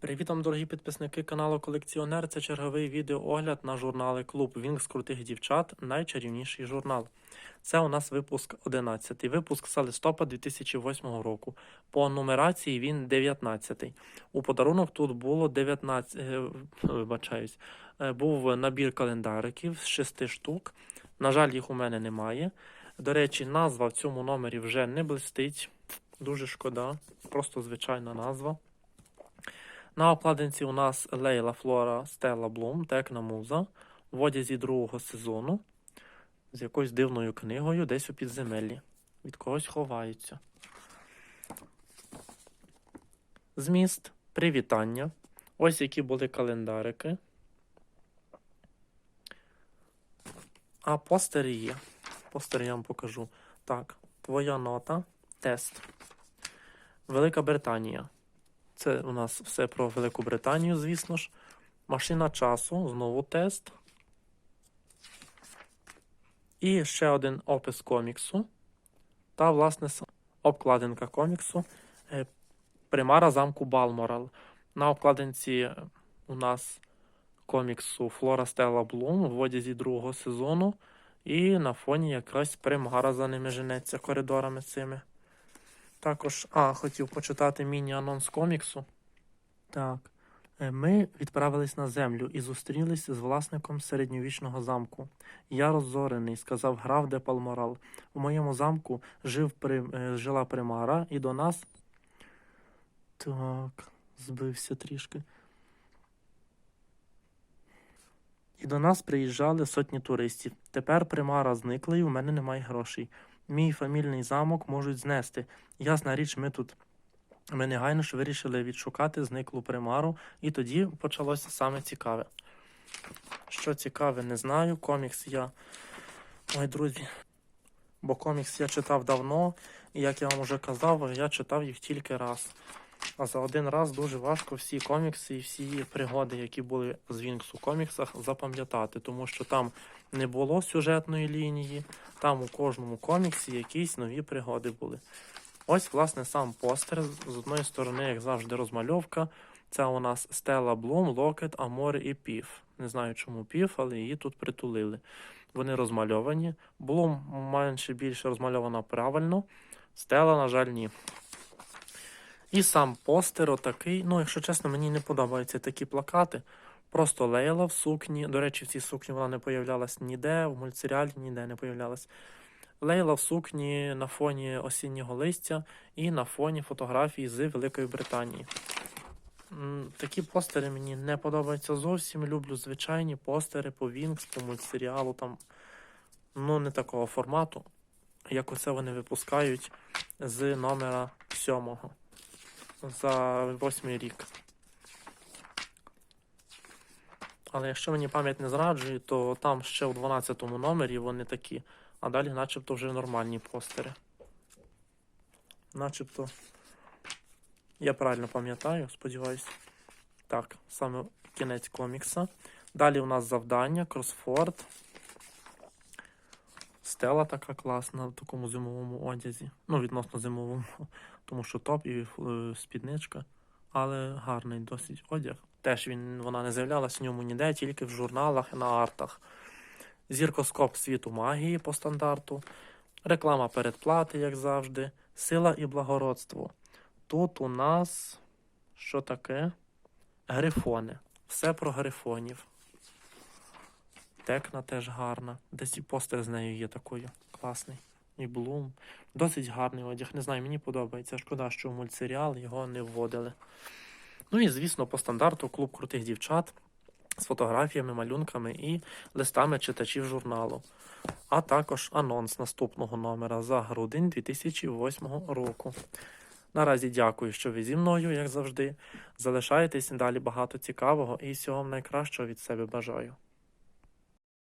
Привіт вам, дорогі підписники каналу Колекціонер. Це черговий відеоогляд на журнали Клуб Вінкс крутих дівчат. Найчарівніший журнал. Це у нас випуск 11. Випуск за листопад 2008 року. По нумерації він 19. У подарунок тут було 19. е, Вибачаюсь. е, Був набір календариків з 6 штук. На жаль, їх у мене немає. До речі, назва в цьому номері вже не блистить. Дуже шкода. Просто звичайна назва. На обкладинці у нас Лейла Флора Стелла Блум, Текна Муза в одязі другого сезону з якоюсь дивною книгою десь у підземеллі. Від когось ховаються. Зміст, привітання. Ось які були календарики. А постери є. Постери я вам покажу. Так, твоя нота, тест. Велика Британія. Це у нас все про Велику Британію, звісно ж. Машина часу, знову тест. І ще один опис коміксу. Та, власне, обкладинка коміксу. е, Примара замку Балморал. На обкладинці е, у нас коміксу Флора Стелла Блум в одязі другого сезону. І на фоні якраз примара за ними женеться коридорами цими. Також, а, хотів почитати міні-анонс коміксу. Так. Е, Ми відправились на землю і зустрілись з власником середньовічного замку. Я роззорений, сказав граф де Палморал. У моєму замку жив при... е, жила примара, і до нас. Так, збився трішки. І до нас приїжджали сотні туристів. Тепер примара зникла, і у мене немає грошей. Мій фамільний замок можуть знести. Ясна річ, ми тут. Ми негайно ж вирішили відшукати зниклу примару, і тоді почалося саме цікаве. Що цікаве, не знаю. Комікс я. Ой, друзі. Бо комікс я читав давно, і як я вам вже казав, я читав їх тільки раз. А за один раз дуже важко всі комікси і всі пригоди, які були з Вінкс у коміксах, запам'ятати, тому що там не було сюжетної лінії, там у кожному коміксі якісь нові пригоди були. Ось, власне, сам постер. З одної сторони, як завжди, розмальовка. Це у нас Стела Блум, Локет, Амор і Пів. Не знаю, чому пів, але її тут притулили. Вони розмальовані. Блум менше більше розмальована правильно. Стела, на жаль, ні. І сам постер отакий. Ну, якщо чесно, мені не подобаються такі плакати. Просто Лейла в сукні. До речі, в цій сукні вона не появлялась ніде, в мультсеріалі ніде не появлялась. Лейла в сукні на фоні осіннього листя і на фоні фотографій з Великої Британії. Такі постери мені не подобаються зовсім. Люблю звичайні постери по Вінкс, по мультсеріалу, там, ну, не такого формату, як оце вони випускають з номера сьомого за восьмий рік. Але якщо мені пам'ять не зраджує, то там ще у 12 номері вони такі. А далі начебто вже нормальні постери. Начебто. Я правильно пам'ятаю, сподіваюсь. Так, саме кінець комікса. Далі у нас завдання, кросфорд. Стела така класна в такому зимовому одязі. Ну, відносно зимовому, тому що топ і е, спідничка. Але гарний досить одяг. Теж він, вона не з'являлася в ньому ніде, тільки в журналах і на артах. Зіркоскоп світу магії по стандарту, реклама передплати, як завжди, сила і благородство. Тут у нас що таке? Грифони. Все про грифонів. Текна теж гарна. Десь і постер з нею є такою. Класний. І Блум. Досить гарний одяг. Не знаю, мені подобається. Шкода, що в мультсеріал його не вводили. Ну і, звісно, по стандарту клуб крутих дівчат з фотографіями, малюнками і листами читачів журналу, а також анонс наступного номера за грудень 2008 року. Наразі дякую, що ви зі мною, як завжди. Залишайтесь далі багато цікавого і всього найкращого від себе бажаю.